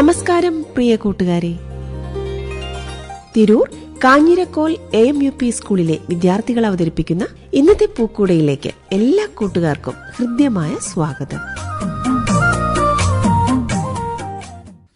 നമസ്കാരം പ്രിയ കൂട്ടുകാരെ. Tirur Kanhirakkol A U P സ്കൂളിലെ വിദ്യാർത്ഥികൾ അവതരിപ്പിക്കുന്ന ഇന്നത്തെ പൂക്കൂടയിലേക്ക് എല്ലാ കൂട്ടുകാർക്കും ഹൃദ്യമായ സ്വാഗതം.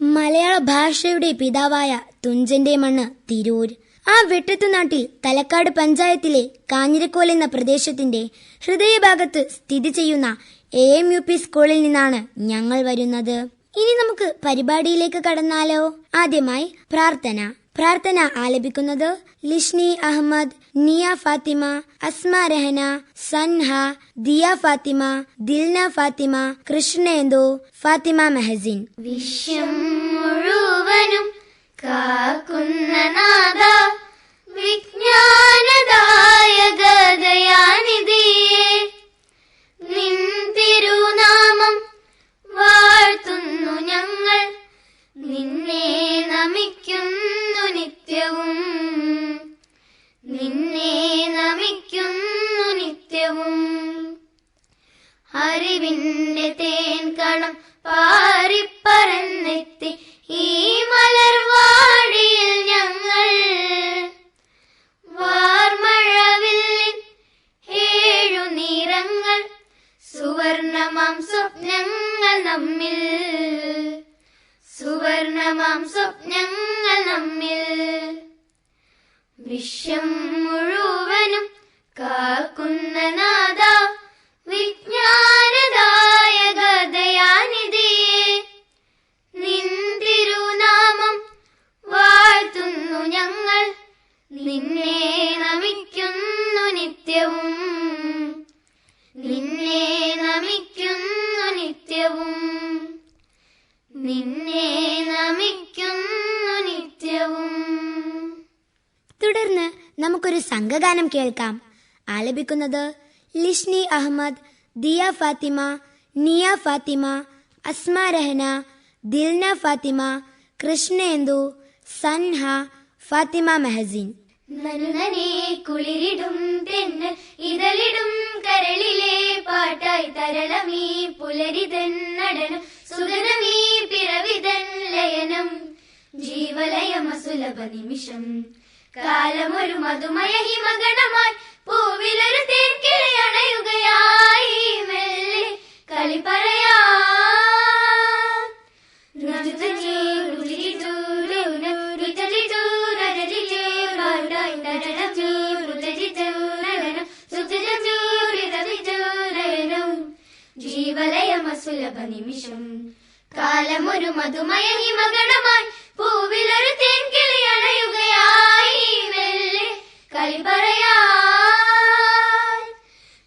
മലയാള ഭാഷയുടെ പിതാവായ തുഞ്ചന്റെ മണ്ണ് തിരൂർ. ആ വെട്ടത്തു നാട്ടിൽ തലക്കാട് പഞ്ചായത്തിലെ കാഞ്ഞിരക്കോൽ എന്ന പ്രദേശത്തിന്റെ ഹൃദയഭാഗത്ത് സ്ഥിതി ചെയ്യുന്ന എ എം യു പി സ്കൂളിൽ നിന്നാണ് ഞങ്ങൾ വരുന്നത്. ഇനി നമുക്ക് പരിപാടിയിലേക്ക് കടന്നാലോ? ആദ്യമായി പ്രാർത്ഥന. പ്രാർത്ഥന ആലപിക്കുന്നത് ലിഷ്നി അഹമ്മദ് നിയ ഫാത്തിമ അസ്മ രഹന സൻഹ ദിയ ഫാത്തിമ ദിൽന ഫാത്തിമ കൃഷ്ണേന്ദു ഫാത്തിമ മെഹസിൻ. വിശ്വം മുഴുവനും കാക്കുന്ന നാഥ വിജ്ഞാനദായകദയാനിധിയെ നിൻ തിരുനാമം വാഴ്ത്തുന്നു ഞങ്ങൾ. നിന്നെ നമിക്കുന്നു നിത്യവും. നിന്നെ നമിക്കുന്നു നിത്യവും. അറിവിന്റെ തേൻ കണം പാറിപ്പറന്നെത്തി ഈ മലർവാടിയിൽ ഞങ്ങൾ കേൾക്കാം. ആലപിക്കുന്നത് ലിഷ്നി അഹമ്മദ് ദിയ ഫാത്തിമ നിയ ഫാത്തിമ അസ്മ രഹന ദിൽന ഫാത്തിമ കൃഷ്ണേന്ദു സൻഹ ഫാത്തിമ മെഹസിൻ. നനുനനെ കുളിരിടും തെന്ന് ഇതളിടും കരളിലെ പാട്ടായി തരളമീ പുലരിതൻ നടനം സുഗതമീ പിറവിതൻ ലയനം. ജീവലയമസുലഭ നിമിഷം കാലമൊരു മധുമയ ഹിമഗണമായി പൂവിലൊരു തേൻകിളി അണയുകയായി മെല്ലെ കളി പറയാ. ജീവലയമസുലഭ നിമിഷം കാലമൊരു മധുമയ ഹിമഗണമായി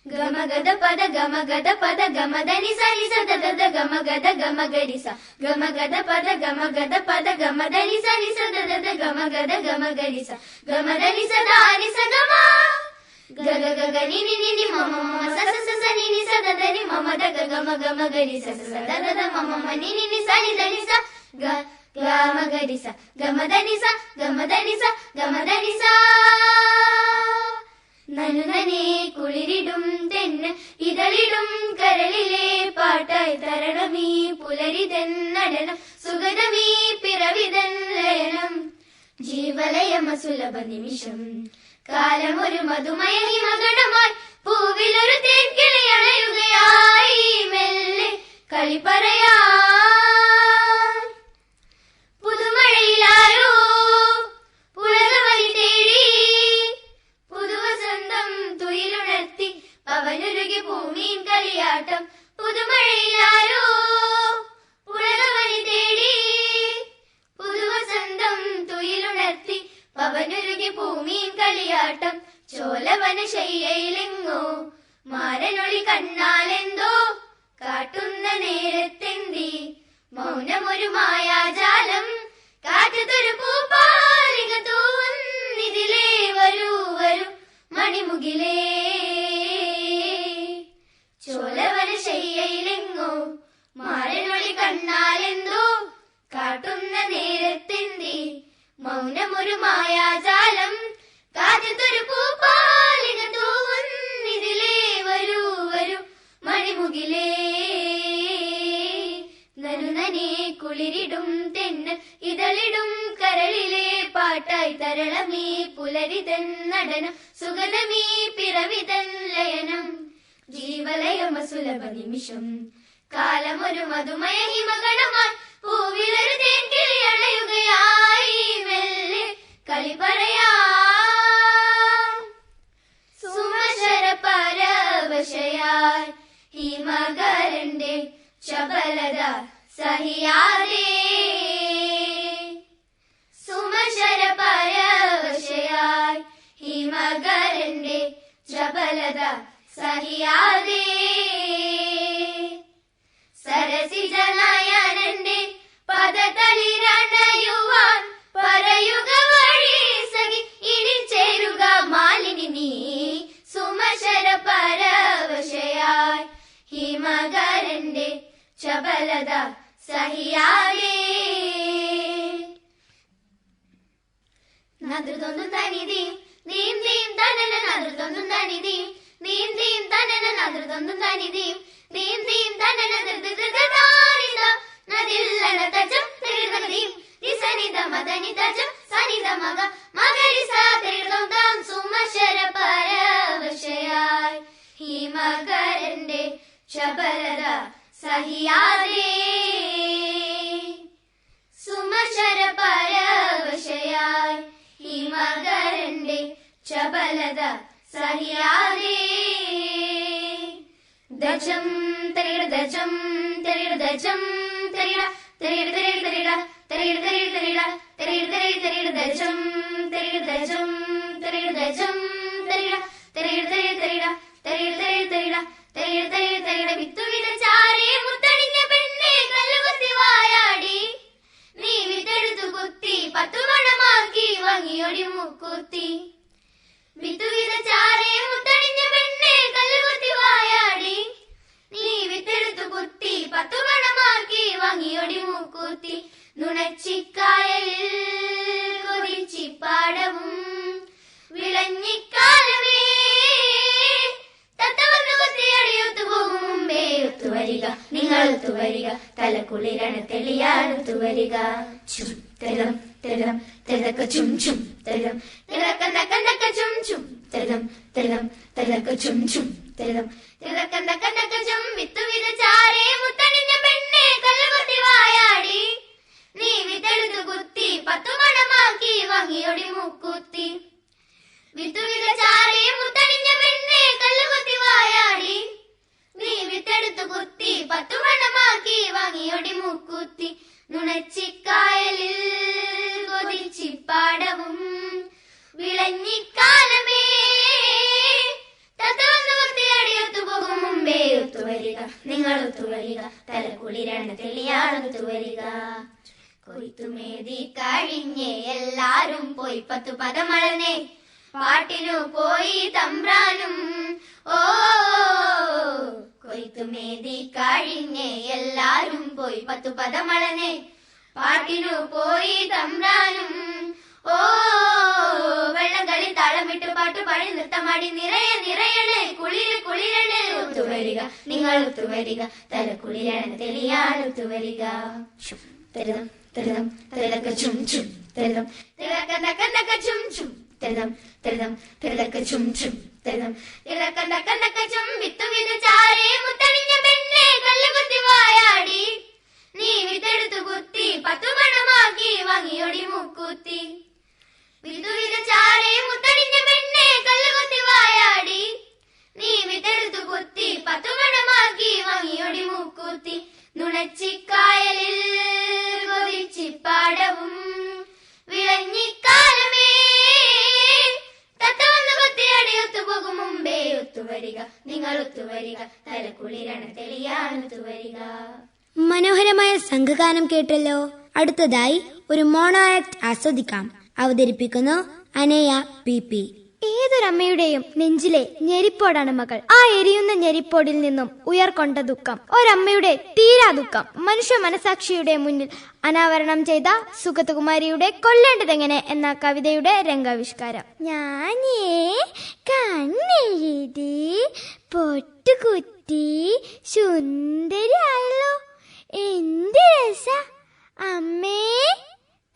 ഗമഗദ പദ ഗമഗദ പദ ഗമദനി സനി സദദ ഗമഗദ ഗമഗരി സ ഗമഗദ പദ ഗമഗദ പദ ഗമദനി സനി സദദ ഗമഗദ ഗമഗരി സ ഗമദനി സദാനി സ ഗമ ഗഗ ഗഗ നി നി നി നി മമ മമ സ സ സ സ നി നി സ ദ നി മമ ദ ഗ ഗമ ഗമ ഗരി സ സ സ ദ ദ ദ മമ ഗമദനിസ ഗമദനിസ ഗമദനിസ. നനുനനെ കുളിരിടും തെന്ന് ഇതളിടും കരളിലെ പാട്ടായി തരണമീ പുലരിതൻ നടനം സുഗതമീ പിറവിതൻ ലയനം. ജീവലയമ സുലഭ നിമിഷം കാലമൊരു മധുമയ ഹിമഗണമായി പൂവിലൊരു തേൻകിളി അണയുകയായി മെല്ലെ കളി പറയാ തുയിലുണർത്തി പവനുരുകി ഭൂമിയും കളിയാട്ടം. പുതുമഴയിലാരോ പാട്ടായി തരളമീ പുലരിതൻ നടനം സുഗതമീ പിറവിതൻ ലയനം. ജീവലയമ സുലഭ നിമിഷം കാലമൊരു മധുമയ ഹിമഗണമായി പൂവിലൊരു തേൻകിളി മെല്ലെ കളി പറയാം. ഹിമകരന്റെ ചപലത ചപലത സഹിയാതെ. സരസിജനയനന്റെ പദതളിരണയുവാൻ പറയുക വഴി സഖി ഇനി ചേരുക മാലിനി നീ. സുമശര പരവശയായി ഹിമകരന്റെ ചപലത സഹിയാലേ നദൃതൊന്നും തനിതീം നീം തനന നദൃതൊന്നും തനിതീം. നീം തനന നദൃതൊന്നും തനിതീം. നീം തനന ദൃദൃദൃദാനിത നദില്ലന തജം തിരുനഗദീം നിസനിത മദനി തജം സനിത മഗ മകരി സാ തിരുദം താം സുമശര പരവശയായി. സുമശര പരവശയായി. തരിട തരിട തരിട നുണച്ചിക്കായലിൽ കൊതിച്ചിപ്പാടവും വിളഞ്ഞിക്കാലമേ. തത്ത വന്നു കുത്തിയടിയൊത്തു പോകും മുമ്പേ ഒത്തുവരിക നിങ്ങൾ ഒത്തുവരിക തലക്കുളിരണ തെളിയാനൊത്തു വരിക ചും ചും ചും തെരം തിരക്ക ചും ചും തെരം തെരം തെരക്ക ചും ചും തെരം തിരക്ക നക്ക നക്ക ചും വിത്തു വിത ചാരേ മുത്തണിഞ്ഞ പെണ്ണെ കല്ലുകുത്തി നീ വിത്തെടുത്തു കുത്തി പത്തു മണമാക്കി വാങ്ങിയൊടി മുക്കുത്തി. വിത്തുവിത പത്തു പദമളന്നേ പാട്ടിനു പോയി തമ്പ്രാനും. ഓ കൊയ്ത്തുമേതി കഴിഞ്ഞേ എല്ലാരും പോയി പത്തു പദമളനെ പാട്ടിനു പോയി തമ്പ്രാനും. ഓ വെള്ളംകളി താളമിട്ട് പാട്ട് പാടി നൃത്തമാടി നിറയെ നിറയണേ. കുളിര് കുളിരണേ ഒത്തുവരിക നിങ്ങൾ ഒത്തുവരിക. തല കുളിരണ തെളിയാൻ ഒത്തുവരിക. തരുതം തരുതം ചും തരുതം. నక నక చుం చుం తెదం తెదం తెదక చుం చుം തെന്നും തിളക്ക നക്ക നക്ക ചുംബിത്തു വിനുചാരേ മുത്തണിഞ്ഞ പെണ്ണെ വായാടി. നീ വിത്തെടുത്തു കുത്തി പത്തു പണമാക്കി വാങ്ങിയൊടി മുക്കൂത്തി. വിതു വിനുചാരേ മുത്തണിഞ്ഞ പെണ്ണെ കള്ളുകുത്തി വായാടി. നീ വിത്തെടുത്തു കുത്തി പത്തു പണമാക്കി വാങ്ങിയൊടി മുക്കൂത്തി. നുണച്ചിക്കായലിൽ കൊതിച്ചിപ്പാടവും തത്ത നിങ്ങൾ മനോഹരമായ സംഘഗാനം കേട്ടല്ലോ. അടുത്തതായി ഒരു മോണോ ആക്ട് ആസ്വദിക്കാം. അവതരിപ്പിക്കുന്നു അനയ പി പി. ഏതൊരമ്മയുടെയും നെഞ്ചിലെ ഞെരിപ്പോടാണ് മകൾ. ആ എരിയുന്ന ഞെരിപ്പോടിൽ നിന്നും ഉയർക്കൊണ്ട ദുഃഖം. ഒരമ്മയുടെ തീരാ ദുഃഖം. മനുഷ്യ മനസാക്ഷിയുടെ മുന്നിൽ അനാവരണം ചെയ്ത സുഗതകുമാരിയുടെ കൊല്ലേണ്ടതെങ്ങനെ എന്ന കവിതയുടെ രംഗാവിഷ്കാരം. ഞാനേ കണ്ണെഴുതി പൊട്ടുകുത്തി സുന്ദരിയായല്ലോ. എന്ത് രസ. അമ്മേ.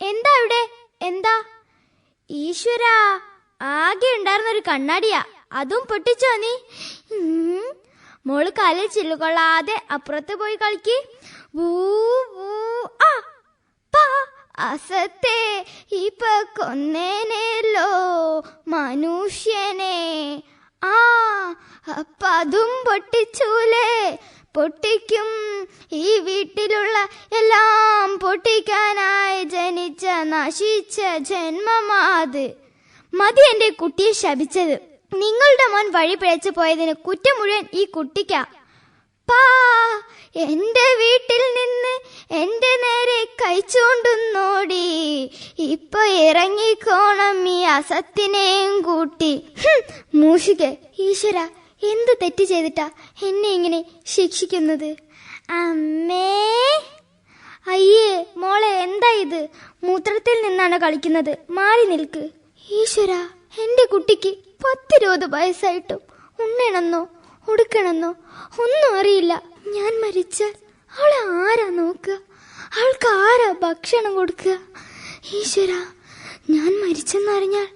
എന്താ ഇവിടെ എന്താ? ഈശ്വര. ആകെ ഉണ്ടായിരുന്ന ഒരു കണ്ണാടിയാ. അതും പൊട്ടിച്ചോ നീ. മോൾ കാലിൽ ചില്ലുകൊള്ളാതെ അപ്പുറത്ത് പോയി കളിക്ക്. അസത്തെ ഇപ്പൊ കൊന്നേനല്ലോ മനുഷ്യനെ. ആ അപ്പ അതും പൊട്ടിച്ചൂലേ. പൊട്ടിക്കും ഈ വീട്ടിലുള്ള എല്ലാം പൊട്ടിക്കാനായി ജനിച്ച നശിച്ച ജന്മമാത്. മതി എന്റെ കുട്ടിയെ ശപിച്ചത്. നിങ്ങളുടെ മോൻ വഴി പിഴച്ചു പോയതിന് കുറ്റം മുഴുവൻ ഈ കുട്ടിക്കാ. പാ എന്റെ വീട്ടിൽ നിന്ന് എന്റെ നേരെ കഴിച്ചുകൊണ്ടുന്നോടി ഇപ്പൊ ഇറങ്ങിക്കോണം ഈ അസത്തിനെയും കൂട്ടി. മൂഷിക്ക് ഈശ്വര എന്ത് തെറ്റ് ചെയ്തിട്ടാ എന്നെ ഇങ്ങനെ ശിക്ഷിക്കുന്നത്? അമ്മേ. അയ്യേ മോളെ എന്താ ഇത്? മൂത്രത്തിൽ നിന്നാണ് കളിക്കുന്നത്? മാറി നിൽക്ക്. ഈശ്വര എന്റെ കുട്ടിക്ക് പത്തിരുപത് വയസ്സായിട്ടും ഉണ്ണണമെന്നോ ഉടുക്കണമെന്നോ ഒന്നും അറിയില്ല. ഞാൻ മരിച്ചാൽ അവളെ ആരാ നോക്കുക? അവൾക്ക് ആരാ ഭക്ഷണം കൊടുക്കുക? ഈശ്വര ഞാൻ മരിച്ചെന്നറിഞ്ഞാൽ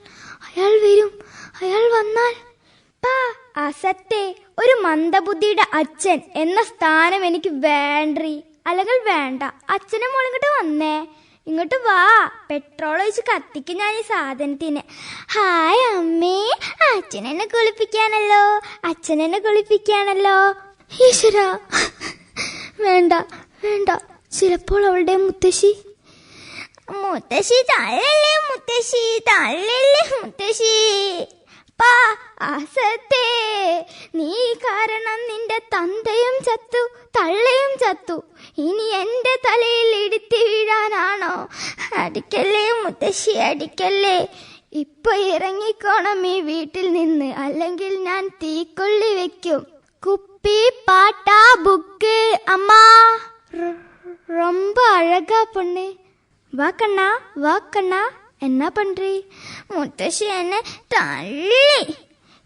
അയാൾ വരും. അയാൾ വന്നാൽ പാ അസത്തെ ഒരു മന്ദബുദ്ധിയുടെ അച്ഛൻ എന്ന സ്ഥാനം എനിക്ക് വേണ്ടി. അല്ലെങ്കിൽ വേണ്ട അച്ഛനെ മോൾ ഇങ്ങോട്ട് വന്നേ. ഇങ്ങോട്ട് വാ. പെട്രോൾ ഒഴിച്ച് കത്തിക്കും ഞാൻ ഈ സാധനത്തിന്. ഹായ് അമ്മേ. അച്ഛനെന്നെ കുളിപ്പിക്കാനല്ലോ അച്ഛനെന്നെ കുളിപ്പിക്കാനല്ലോ ഈശ്വര. വേണ്ട വേണ്ട. ചിലപ്പോൾ അവളുടെ മുത്തശ്ശി. മുത്തശ്ശി തള്ളല്ലേ മുത്തശ്ശി തള്ളല്ലേ മുത്തശ്ശി. പാ അസത്തെ നീ കാരണം നിന്റെ തന്തയും ചത്തു തള്ളയും ചത്തു ഇനി എന്റെ തലയിൽ ഇടുത്തി വീഴാനാണോ അടിക്കല്ലേ മുത്തശ്ശി അടിക്കല്ലേ ഇപ്പൊ ഇറങ്ങിക്കോണം ഈ വീട്ടിൽ നിന്ന് അല്ലെങ്കിൽ ഞാൻ തീക്കൊള്ളി വെക്കും കുപ്പി പാട്ട ബുക്ക് അമ്മ റ- ரொம்ப அழகா பொண்ணு வா கண்ணா வா கண்ணா என்ன பண்ணுறீ முத்தശ്ശി என்ன தள்ளி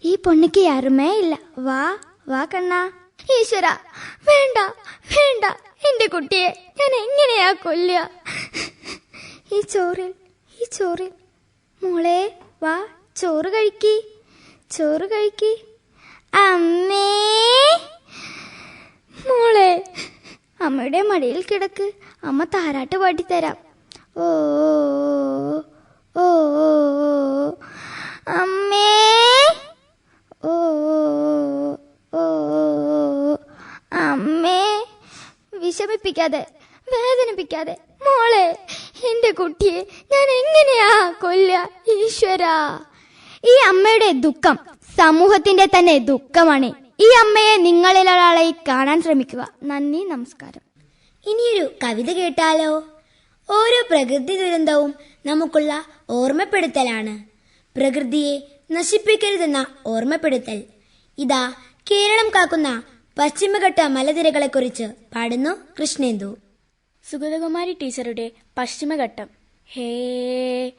ഈ പൊണ്ണിക്ക് യാറുമേ ഇല്ല. വാ വാ കണ്ണാ. ഈശ്വര വേണ്ട വേണ്ട. എന്റെ കുട്ടിയെ ഞാൻ എങ്ങനെയാ കൊല്ല ഈ ചോറിൽ ഈ ചോറിൽ. മോളെ വാ ചോറ് കഴിക്കി. ചോറ് കഴിക്കി. അമ്മേ. മോളെ അമ്മയുടെ മടിയിൽ കിടക്ക്. അമ്മ താരാട്ട് പാട്ടി തരാം ഓ ഓ, അമ്മേ. ഓ, ഓ, അമ്മേ. വിഷമിപ്പിക്കാതെ വേദനിപ്പിക്കാതെ മോളെ എന്റെ കുട്ടിയെ ഞാൻ എങ്ങനെയാ കൊല്ല ഈശ്വര? ഈ അമ്മയുടെ ദുഃഖം സമൂഹത്തിന്റെ തന്നെ ദുഃഖമാണ്. ഈ അമ്മയെ നിങ്ങളിൽ ഒരാളായി കാണാൻ ശ്രമിക്കുക. നന്ദി നമസ്കാരം. ഇനിയൊരു കവിത കേട്ടാലോ? ഓരോ പ്രകൃതി ദുരന്തവും നമുക്കുള്ള ഓർമ്മപ്പെടുത്തലാണ്. പ്രകൃതിയെ നശിപ്പിക്കരുതെന്ന ഓർമ്മപ്പെടുത്തൽ. ഇതാ കേരളം കാക്കുന്ന പശ്ചിമഘട്ട മലനിരകളെക്കുറിച്ച് പാടുന്നു കൃഷ്ണേന്ദു. സുഗതകുമാരി ടീച്ചറുടെ പശ്ചിമഘട്ടം. ഹേ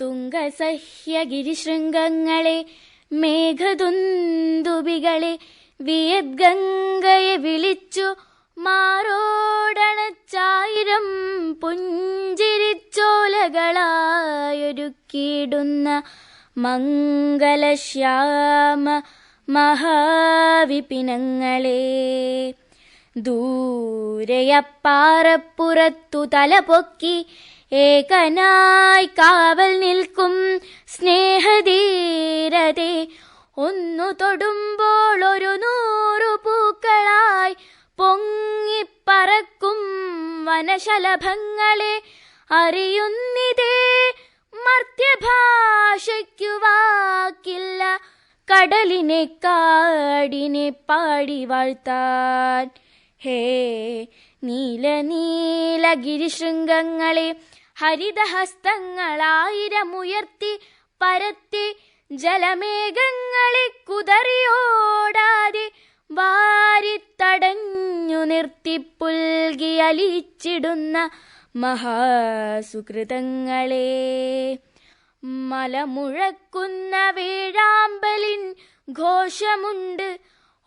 തുംഗസഹ്യഗിരിശൃംഗങ്ങളെ മേഘദുന്ദുബികളെ വിയദ്ഗംഗയെ വിളിച്ചു മാറോടണച്ചായിരം പുഞ്ചിരിച്ചോലകളായൊരുക്കിയിടുന്ന മംഗലശ്യാമ മഹാവിപിനങ്ങളെ. ദൂരയപ്പാറപ്പുറത്തു തലപൊക്കി ഏകനായി കാവൽ നിൽക്കും സ്നേഹധീരതെ. ഒന്നു തൊടുമ്പോൾ ഒരു നൂറു പൂക്കളായി പൊങ്ങിപ്പറക്കും വനശലഭങ്ങളെ അറിയുന്നിതേ. മർത്യഭാഷയ്ക്കു വാക്കില്ല. കടലിനെ കാടിനെ പാടി വാഴ്ത്താൻ. ഹേ നീല ഗിരിശൃംഗങ്ങളെ ഹരിതഹസ്തങ്ങളായിരമുയർത്തി പരത്തി ജലമേഘങ്ങളെ കുതറിയോടാതെ വാരിത്തടഞ്ഞു നിർത്തിപ്പുൽകി അലിച്ചിടുന്ന മഹാസുകൃതങ്ങളെ മലമുഴക്കുന്ന വേഴാമ്പലിൻ ഘോഷമുണ്ട്.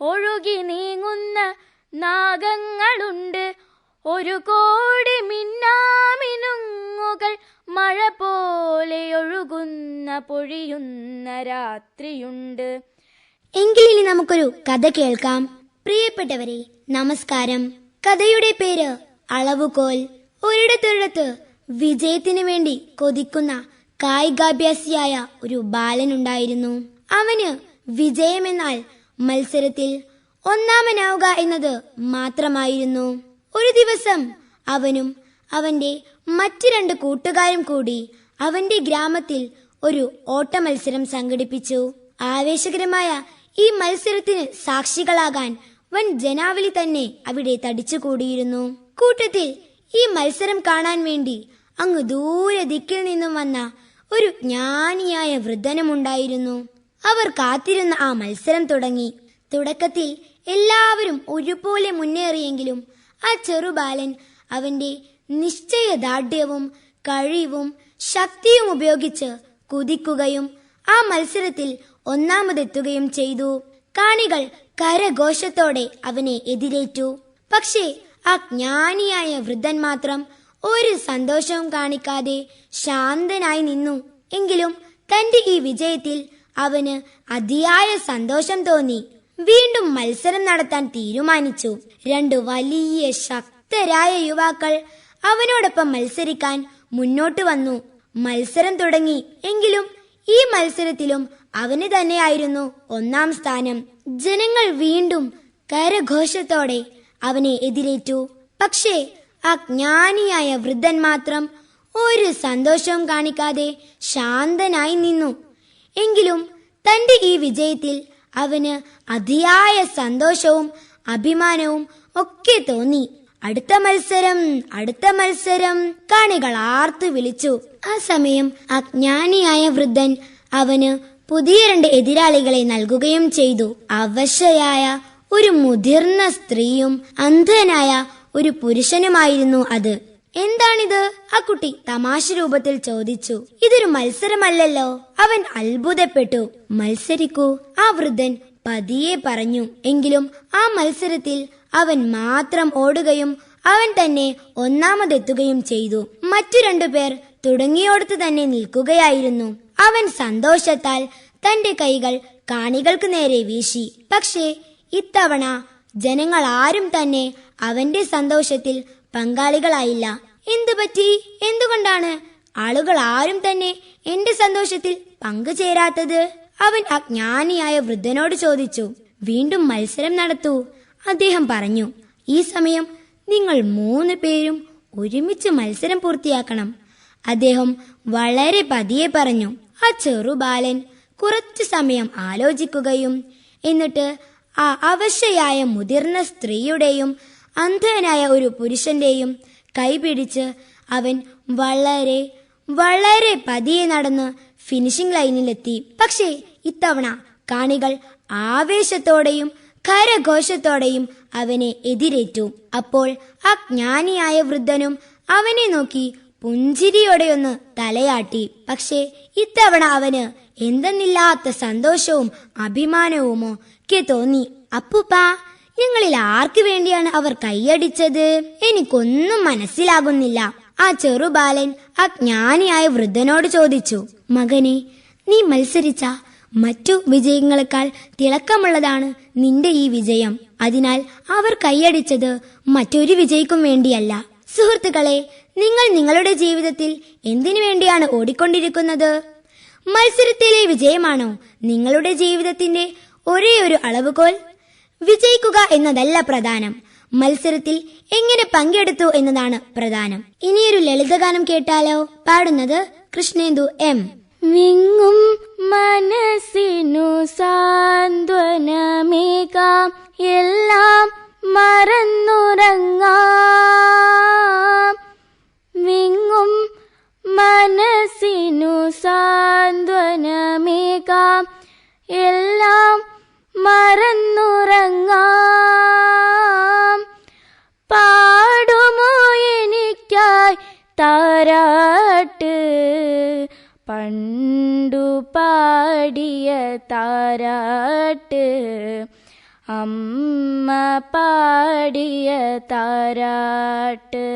ഒഴുകി നീങ്ങുന്ന നാഗങ്ങളുണ്ട്. ഒരു കോടി മിന്നാമിനുങ്ങുകൾ മഴ പോലെ ഒഴുകുന്ന പൊഴിയുന്ന രാത്രിയുണ്ട്. എങ്കിലിനി നമുക്കൊരു കഥ കേൾക്കാം. പ്രിയപ്പെട്ടവരെ നമസ്കാരം. കഥയുടെ പേര് അളവുകോൽ. ഒരിടത്തൊരിടത്ത് വിജയത്തിനു വേണ്ടി കൊതിക്കുന്ന കായികാഭ്യാസിയായ ഒരു ബാലനുണ്ടായിരുന്നു അവന് വിജയമെന്നാൽ മത്സരത്തിൽ ഒന്നാമനാവുക എന്നത് മാത്രമായിരുന്നു. ഒരു ദിവസം അവനും അവന്റെ മറ്റു രണ്ട് കൂട്ടുകാരും കൂടി അവന്റെ ഗ്രാമത്തിൽ ഒരു ഓട്ടമത്സരം സംഘടിപ്പിച്ചു. ആവേശകരമായ ഈ മത്സരത്തിന് സാക്ഷികളാകാൻ വൻ ജനാവലി തന്നെ അവിടെ തടിച്ചുകൂടിയിരുന്നു. കൂട്ടത്തിൽ ഈ മത്സരം കാണാൻ വേണ്ടി അങ്ങ് ദൂരെ ദിക്കിൽ നിന്നും വന്ന ഒരു ജ്ഞാനിയായ വൃദ്ധനുമുണ്ടായിരുന്നു. അവർ കാത്തിരുന്ന ആ മത്സരം തുടങ്ങി. തുടക്കത്തിൽ എല്ലാവരും ഒരുപോലെ മുന്നേറിയെങ്കിലും ആ ചെറുബാലൻ അവന്റെ നിശ്ചയദാർഢ്യവും കഴിവും ശക്തിയും ഉപയോഗിച്ച് കുതിക്കുകയും ആ മത്സരത്തിൽ ഒന്നാമതെത്തുകയും ചെയ്തു. കാണികൾ കരഘോഷത്തോടെ അവനെ എതിരേറ്റു. പക്ഷേ ആ ജ്ഞാനിയായ വൃദ്ധൻ മാത്രം ഒരു സന്തോഷവും കാണിക്കാതെ ശാന്തനായി നിന്നു. എങ്കിലും തന്റെ ഈ വിജയത്തിൽ അവന് അതിയായ സന്തോഷം തോന്നി. വീണ്ടും മത്സരം നടത്താൻ തീരുമാനിച്ചു. രണ്ടു വലിയ ശക്തരായ യുവാക്കൾ അവനോടൊപ്പം മത്സരിക്കാൻ മുന്നോട്ട് വന്നു. മത്സരം തുടങ്ങി. എങ്കിലും ഈ മത്സരത്തിലും അവന് തന്നെയായിരുന്നു ഒന്നാം സ്ഥാനം. ജനങ്ങൾ വീണ്ടും കരഘോഷത്തോടെ അവനെ എതിരേറ്റു. പക്ഷേ ആ ജ്ഞാനിയായ വൃദ്ധൻ മാത്രം ഒരു സന്തോഷവും കാണിക്കാതെ ശാന്തനായി നിന്നു. എങ്കിലും തന്റെ ഈ വിജയത്തിൽ അവന് അതിയായ സന്തോഷവും അഭിമാനവും ഒക്കെ തോന്നി. അടുത്ത മത്സരം അടുത്ത മത്സരം കാണികൾ ആർത്തു വിളിച്ചു. ആ സമയം അജ്ഞാനിയായ വൃദ്ധൻ അവന് പുതിയ രണ്ട് എതിരാളികളെ നൽകുകയും ചെയ്തു. അവശയായ ഒരു മുതിർന്ന സ്ത്രീയും അന്ധനായ ഒരു പുരുഷനുമായിരുന്നു അത്. എന്താണിത്? ആ കുട്ടി തമാശ രൂപത്തിൽ ചോദിച്ചു. ഇതൊരു മത്സരമല്ലല്ലോ. അവൻ അത്ഭുതപ്പെട്ടു. മത്സരിക്കൂ. ആ വൃദ്ധൻ പതിയെ പറഞ്ഞു. എങ്കിലും ആ മത്സരത്തിൽ അവൻ മാത്രം ഓടുകയും അവൻ തന്നെ ഒന്നാമതെത്തുകയും ചെയ്തു. മറ്റു രണ്ടുപേർ തുടങ്ങിയോടത്ത് തന്നെ നിൽക്കുകയായിരുന്നു. അവൻ സന്തോഷത്താൽ തന്റെ കൈകൾ കാണികൾക്ക് നേരെ വീശി. പക്ഷേ ഇത്തവണ ജനങ്ങൾ ആരും തന്നെ അവന്റെ സന്തോഷത്തിൽ പങ്കാളികളായില്ല. എന്തു പറ്റി? എന്തുകൊണ്ടാണ് ആളുകൾ ആരും തന്നെ എന്റെ സന്തോഷത്തിൽ പങ്കുചേരാത്തത് അവൻ അജ്ഞാനിയായ വൃദ്ധനോട് ചോദിച്ചു. വീണ്ടും മത്സരം നടത്തൂ. അദ്ദേഹം പറഞ്ഞു ഈ സമയം നിങ്ങൾ മൂന്ന് പേരും ഒരുമിച്ച് മത്സരം പൂർത്തിയാക്കണം. അദ്ദേഹം വളരെ പതിയെ പറഞ്ഞു ആ ചെറുബാലൻ കുറച്ചു സമയം ആലോചിക്കുകയും എന്നിട്ട് ആ അവശയായ മുതിർന്ന സ്ത്രീയുടെയും അന്ധനായ ഒരു പുരുഷന്റെയും കൈപിടിച്ച് അവൻ വളരെ വളരെ പതിയെ നടന്ന് ഫിനിഷിംഗ് ലൈനിലെത്തി പക്ഷേ ഇത്തവണ കാണികൾ ആവേശത്തോടെയും കരഘോഷത്തോടെയും അവനെ എതിരേറ്റു. അപ്പോൾ ആ ജ്ഞാനിയായ വൃദ്ധനും അവനെ നോക്കി പുഞ്ചിരിയോടെയൊന്ന് തലയാട്ടി. പക്ഷേ ഇത്തവണ അവന് എന്തെന്നില്ലാത്ത സന്തോഷവും അഭിമാനവുമോ ഒക്കെ തോന്നി. അപ്പുപ്പാ ഞങ്ങളിൽ ആർക്കു വേണ്ടിയാണ് അവർ കൈയടിച്ചത്? എനിക്കൊന്നും മനസ്സിലാകുന്നില്ല. ആ ചെറുബാലൻ അജ്ഞാനിയായ ജ്ഞാനിയായ വൃദ്ധനോട് ചോദിച്ചു. മകനെ നീ മത്സരിച്ച മറ്റു വിജയങ്ങളെക്കാൾ തിളക്കമുള്ളതാണ് നിന്റെ ഈ വിജയം. അതിനാൽ അവർ കൈയടിച്ചത് മറ്റൊരു വിജയിക്കും വേണ്ടിയല്ല. സുഹൃത്തുക്കളെ നിങ്ങൾ നിങ്ങളുടെ ജീവിതത്തിൽ എന്തിനു വേണ്ടിയാണ് ഓടിക്കൊണ്ടിരിക്കുന്നത്? മത്സരത്തിലെ വിജയമാണോ നിങ്ങളുടെ ജീവിതത്തിന്റെ ഒരേ ഒരു അളവുകോൽ? വിജയിക്കുക എന്നതല്ല പ്രധാനം. മത്സരത്തിൽ എങ്ങനെ പങ്കെടുത്തു എന്നതാണ് പ്രധാനം. ഇനിയൊരു ലളിതഗാനം കേട്ടാലോ? പാടുന്നത് കൃഷ്ണേന്ദു എം. വിങ്ങും മനസ്സിനു സാന്ത്വനമേകാം എല്ലാം മറന്നുറങ്ങാം. വിങ്ങും മനസ്സിനു സാന്ത്വനമേകാം. എല്ലാം മറന്നുറങ്ങാം. പാടുമോ എനിക്കായി താരാട്ട്. പണ്ടു പാടിയ താരാട്ട്. അമ്മ പാടിയ താരാട്ട്.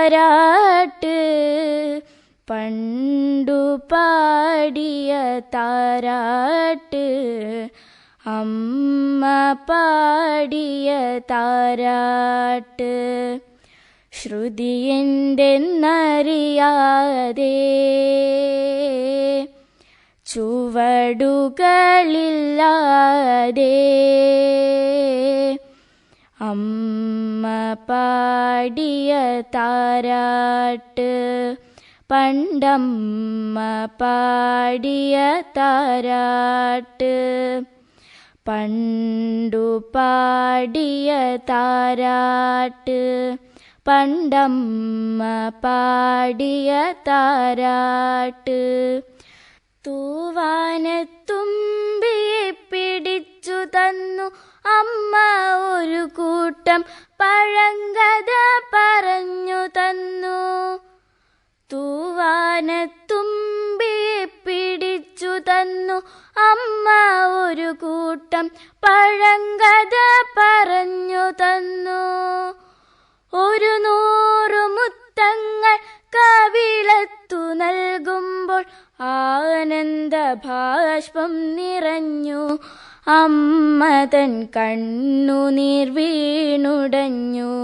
താരാട്ട് പണ്ടു പാടിയ താരാട്ട്. അമ്മ പാടിയ താരാട്ട്. ശ്രുതി എന്തെന്നറിയാതെ ചുവടുകളില്ലാതെ. അമ്മ പാടിയ താരാട്ട്. പണ്ടമ്മ പാടിയ താരാട്ട്. പണ്ടു പാടിയ താരാട്ട്. പണ്ടമ്മ പാടിയ താരാട്ട്. തൂവാനത്തുമ്പിയ അമ്മ ഒരു കൂട്ടം പഴങ്കഥ പറഞ്ഞു തന്നു. തൂവാനത്തുമ്പിയെ പിടിച്ചു തന്നു. അമ്മ ഒരു കൂട്ടം പഴങ്കഥ പറഞ്ഞു തന്നു. ഒരു നൂറു മുത്തങ്ങൾ കവിളത്തു നൽകുമ്പോൾ ആനന്ദ ഭാഷ്പം നിറഞ്ഞു. അമ്മ തൻ കണ്ണുനീർ വീണുടഞ്ഞു.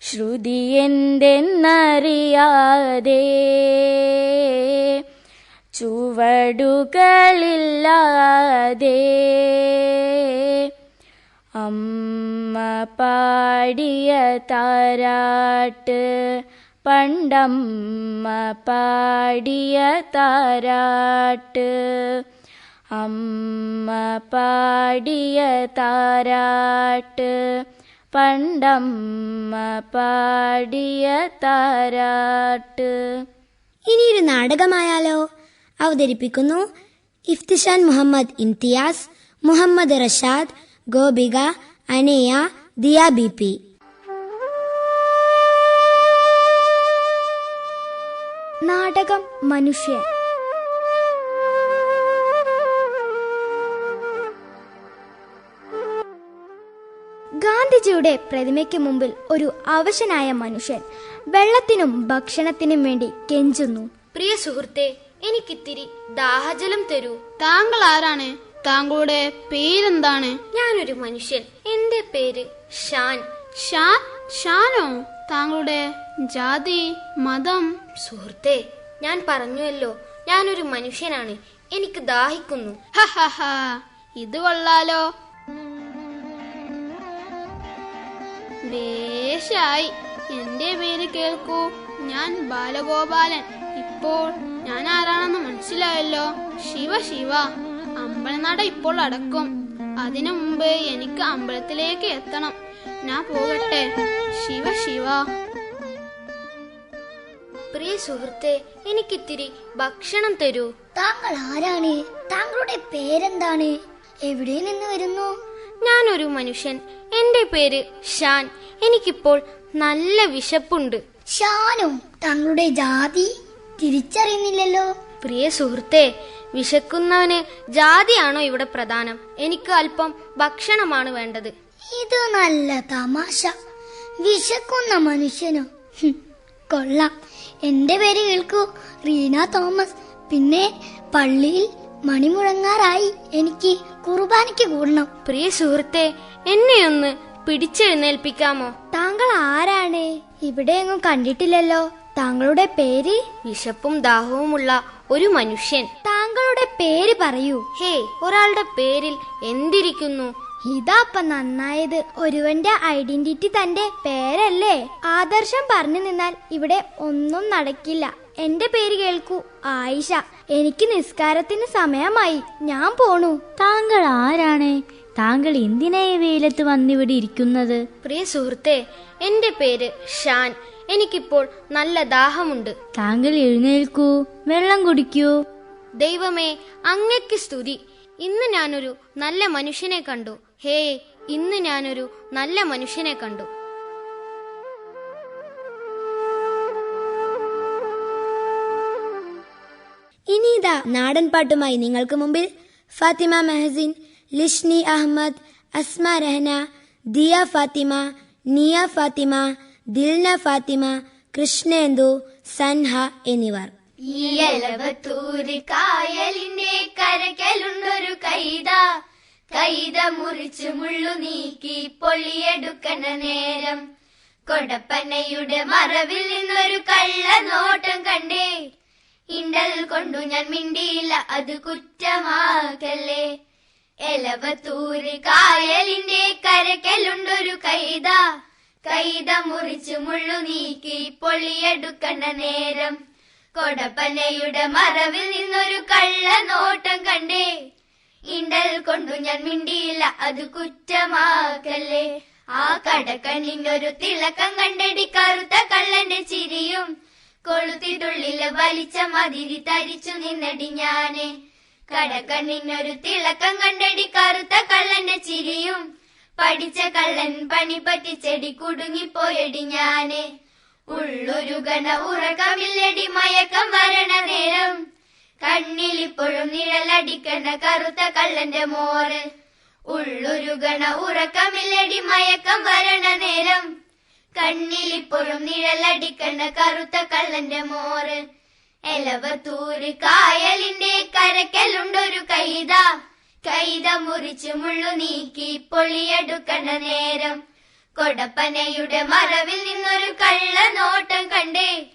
ശ്രുതി എന്തെന്നറിയാതെ ചുവടുകളില്ലാതെ അമ്മ പാടിയ താരാട്ട് പണ്ടമ്മ പാടിയ താരാട്ട് അമ്മ പാടിയ താരാട്ട് പണ്ടമ്മ പാടിയ താരാട്ട്. ഇനിയൊരു നാടകമായാലോ? അവതരിപ്പിക്കുന്നു ഇഫ്തിഷാൻ മുഹമ്മദ് ഇംതിയാസ് മുഹമ്മദ് റഷാദ് ഗോപിക അനയ ദിയ ബി പി. നാടകം മനുഷ്യൻ ഗാന്ധിജിയുടെ പ്രതിമയ്ക്ക് മുമ്പിൽ ഒരു അവശനായ മനുഷ്യൻ വെള്ളത്തിനും ഭക്ഷണത്തിനും വേണ്ടി കെഞ്ചുന്നു. പ്രിയ സുഹൃത്തെ എനിക്കിത്തിരി ദാഹജലം തരൂ. താങ്കൾ ആരാണ് താങ്കളുടെ പേരെന്താണ്? ഞാനൊരു മനുഷ്യൻ. എന്റെ പേര് ഷാൻ. ഷാൻ ഷാനോ? താങ്കളുടെ ജാതി മതം? സുഹൃത്തെ ഞാൻ പറഞ്ഞുവല്ലോ. ഞാനൊരു മനുഷ്യനാണ്. എനിക്ക് ദാഹിക്കുന്നു. ഇത് കൊള്ളാലോ. വേഷായി എന്റെ പേര് കേൾക്കൂ. ഞാൻ ബാലഗോപാലൻ. ഇപ്പോൾ ഞാൻ ആരാണെന്ന് മനസ്സിലായല്ലോ? ശിവ ശിവ. അമ്പലനട ഇപ്പോൾ അടക്കും. അതിനു മുമ്പ് എനിക്ക് അമ്പലത്തിലേക്ക് എത്തണം. ഞാൻ പോകട്ടെ. ശിവ ശിവ. പ്രിയ സുഹൃത്തെ എനിക്കിത്തിരി ഭക്ഷണം തരൂ. താങ്കൾ ആരാണ്? താങ്കളുടെ പേരെന്താണ്? എവിടെ നിന്ന് വരുന്നു? ഞാനൊരു മനുഷ്യൻ. എന്റെ പേര് ഷാൻ. എനിക്കിപ്പോൾ നല്ല വിശപ്പുണ്ട്. ഷാനോ തങ്ങളുടെ ജാതി തിരിച്ചറിയുന്നില്ലല്ലോ. പ്രിയ സുഹൃത്തെ വിശക്കുന്നവന് ജാതിയാണോ ഇവിടെ പ്രധാനം? എനിക്ക് അല്പം ഭക്ഷണമാണ് വേണ്ടത്. ഇത് നല്ല തമാശ. വിശക്കുന്ന മനുഷ്യനോ? കൊള്ളാം. എന്റെ പേര് കേൾക്കൂ. റീന തോമസ്. പിന്നെ പള്ളിയിൽ മണിമുഴങ്ങാറായി എനിക്ക് കുർബാനയ്ക്ക് കൂടണം. പ്രിയ സുഹൃത്തെ എന്നെ ഒന്ന് പിടിച്ചെഴുന്നേൽപ്പിക്കാമോ? താങ്കൾ ആരാണ്? ഇവിടെ ഇവിടെയൊന്നും കണ്ടിട്ടില്ലല്ലോ. താങ്കളുടെ പേര്? വിശപ്പും ദാഹവുമുള്ള ഒരു മനുഷ്യൻ. താങ്കളുടെ പേര് പറയൂ. ഹേ ഒരാളുടെ പേരിൽ എന്തിരിക്കുന്നു? ഇതാപ്പ നന്നായത്. ഒരുവന്റെ ഐഡന്റിറ്റി തന്റെ പേരല്ലേ? ആദർശം പറഞ്ഞു നിന്നാൽ ഇവിടെ ഒന്നും നടക്കില്ല. എന്റെ പേര് കേൾക്കൂ ആയിഷ. എനിക്ക് നിസ്കാരത്തിന് സമയമായി. ഞാൻ പോണു. താങ്കൾ ആരാണ്? താങ്കൾ എന്തിനാ ഈ വെയിലത്ത് വന്നിവിടെ ഇരിക്കുന്നത്? പ്രിയ സുഹൃത്തെ എന്റെ പേര് ഷാൻ. എനിക്കിപ്പോൾ നല്ല ദാഹമുണ്ട്. താങ്കൾ എഴുന്നേൽക്കൂ. വെള്ളം കുടിക്കൂ. ദൈവമേ അങ്ങയ്ക്ക് സ്തുതി. ഇന്ന് ഞാനൊരു നല്ല മനുഷ്യനെ കണ്ടു. ഹേ ഇന്ന് ഞാനൊരു നല്ല മനുഷ്യനെ കണ്ടു. നാടൻ പാട്ടുമായി നിങ്ങൾക്ക് മുമ്പിൽ ഫാത്തിമ മെഹസിൻ ലിഷ്നി അഹമ്മദ് അസ്മ രഹന ദിയ ഫാത്തിമ നിയ ഫാത്തിമ ദിൽന ഫാത്തിമ കൃഷ്ണേന്ദു സൻഹ എന്നിവർ. ഈ എലവത്തൂര് കായലിന്റെ കരക്കലുണ്ടൊരു കൈത. കൈത മുറിച്ച് മുള്ളു നീക്കി പൊള്ളിയെടുക്കണ നേരം. കൊടപ്പനയുടെ മറവിൽ നിന്നൊരു കള്ള നോട്ടം കണ്ടേ. ഇണ്ടൽ കൊണ്ടു ഞാൻ മിണ്ടിയില്ല അത് കുറ്റമാക്കല്ലേ? എലവത്തൂര് കായലിന്റെ കരക്കലുണ്ടൊരു കൈത. കൈത മുറിച്ച് മുള്ളു നീക്കി പൊള്ളിയെടുക്കണ നേരം. കൊടപ്പനയുടെ മറവിൽ നിന്നൊരു കള്ള നോട്ടം കണ്ടേ. ഇണ്ടൽ കൊണ്ടു ഞാൻ മിണ്ടിയില്ല അത് കുറ്റമാക്കല്ലേ? ആ കടക്കണ്ണിനൊരു തിളക്കം കണ്ടടി കറുത്ത കള്ളന്റെ ചിരിയും. കൊളുത്തിട്ടുള്ളിൽ വലിച്ച മതിരി തരിച്ചു നിന്നടി ഞാൻ. കടക്കണ്ണിനൊരു തിളക്കം കണ്ടടി കറുത്ത കള്ളന്റെ ചിരിയും. പഠിച്ച കള്ളൻ പണി പറ്റിച്ചെടി കുടുങ്ങിപ്പോയടി ഞാൻ. ഉള്ളൊരുകണ ഉറക്കമില്ലടി മയക്കം വരണ നേരം. കണ്ണിലിപ്പോഴും നിഴലടിക്കണ കറുത്ത കള്ളന്റെ മോറ്. ഉള്ളൊരുകണ ഉറക്കമില്ലടി മയക്കം വരണ നേരം. കണ്ണിലിപ്പോഴും നിഴലടിക്കണ്ട കറുത്ത കള്ളന്റെ മോറ്. എലവത്തൂര് കായലിന്റെ കരക്കലുണ്ടൊരു കൈത. കൈത മുറിച്ച് മുള്ളു നീക്കി പൊളിയെടുക്കണ നേരം. കൊടപ്പനയുടെ മറവിൽ നിന്നൊരു കള്ള നോട്ടം കണ്ടേ.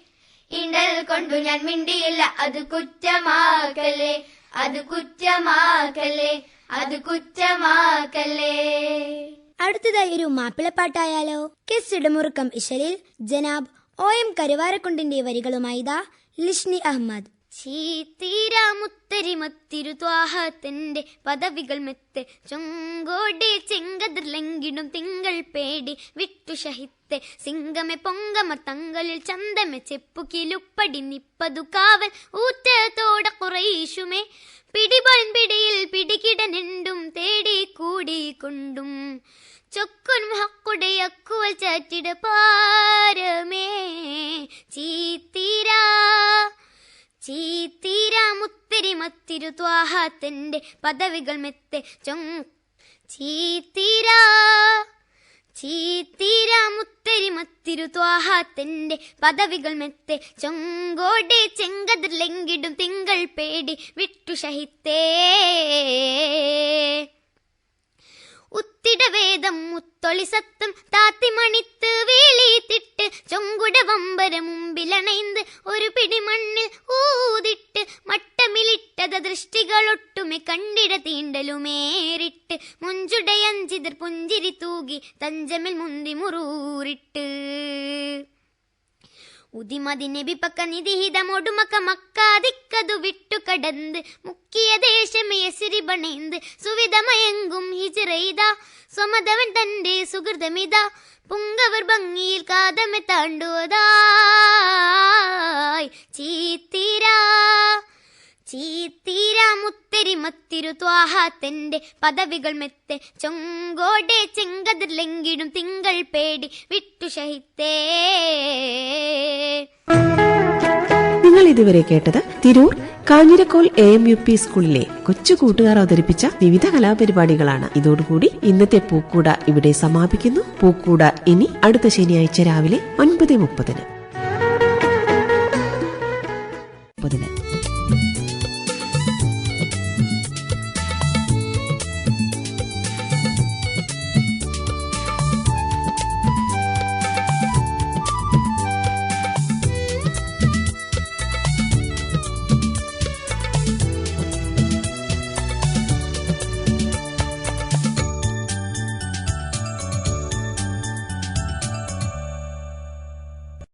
ഇണ്ടൽ കൊണ്ടു ഞാൻ മിണ്ടിയില്ല അത് കുറ്റമാക്കല്ലേ? അത് കുറ്റമാക്കല്ലേ? അത് കുറ്റമാക്കല്ലേ? അടുത്തതായി ഒരു മാപ്പിളപ്പാട്ടായാലോ കെസ് ഇടമുറുക്കം ഇശലിൽ ജനാബ് ഒ എം കരുവാരക്കുണ്ടിന്റെ വരികളുമായി ദാ ലിഷ്നി അഹമ്മദ്. ത്തിരുത്വാഹത്തിന്റെ പദവികൾ മെത്തെ. ചൊങ്കോടി ചെങ്കതിർലെങ്കിടും തിങ്കൾ പേടി വിട്ടു ഷഹിത്തെ സിംഗമെ പൊങ്കമ തങ്ങളിൽ ചന്തമെ ചെപ്പുകിലുപ്പടി നിപ്പതു കാവൽ ഊറ്റത്തോടെ കുറേശുമേ. പിടിപൺ പിടിയിൽ പിടികിടനെണ്ടും തേടി കൂടി കൊണ്ടും ചൊക്കുൻ ഹക്കുടയക്കുവൽ ചാറ്റിട പാരമേ. ചീത്തീര ചീത്തീര മുത്തിരി മത്തിരു ത്വാഹത്തിന്റെ പദവികൾ മെത്തെ ചൊങ് ചീത്തീര ചീത്തീര മുത്തരി മത്തിരു ത്വാഹത്തിന്റെ പദവികൾ മെത്തെ ചൊങ്കോടെ ചെങ്കതിർലെങ്കിടും തിങ്കൾ പേടി വിട്ടു ഷഹിത്തേ ഉത്തിടവേദം മുത്തൊളി സത്തും താത്തിമണിത്ത് വേളിത്തിട്ട് ചൊങ്കുട വമ്പര മുമ്പിലണൈന്ത് ഒരു പിടി മണ്ണിൽ ഊതിട്ട് മട്ടമിലിട്ടത ദൃഷ്ടികളൊട്ടുമെ കണ്ടിട തീണ്ടലുമേറിട്ട് മുഞ്ചുടയഞ്ചിതിർ പുഞ്ചിരി തൂകി തഞ്ചമിൽ മുന്തി മുറൂറിട്ട് ഉദിമതി നബിപ്പക്ക നിധിഹിതമൊടുമക്ക മക്കാതിക്കതു വിട്ടു കടന്ന് മുക്കിയ ദേശമയ സിരിബണൈந்து സുവിധമയങ്കും ഹിജിറയിത. സ്വമതവൻ തന്റെ സുഹൃതമിത. പുങ്കവർ ഭംഗിയിൽ കാതമെ താണ്ടുവതാ ചീത്തീരാ. ചീത്തീരാ മുത്തരി ത്വാഹത്തിന്റെ പദവികൾ മെത്തെ. ചൊങ്കോടെ ചെങ്കതിർലെങ്കിടും തിങ്കൾ പേടി വിട്ടു ശഹിത്തേ. നിങ്ങൾ ഇതുവരെ കേട്ടത് Tirur Kanhirakkol A M U P സ്കൂളിലെ കൊച്ചു കൂട്ടുകാർ അവതരിപ്പിച്ച വിവിധ കലാപരിപാടികളാണ്. ഇതോടുകൂടി ഇന്നത്തെ പൂക്കൂട ഇവിടെ സമാപിക്കുന്നു. പൂക്കൂട ഇനി അടുത്ത ശനിയാഴ്ച രാവിലെ ഒൻപത് മുപ്പതിന്.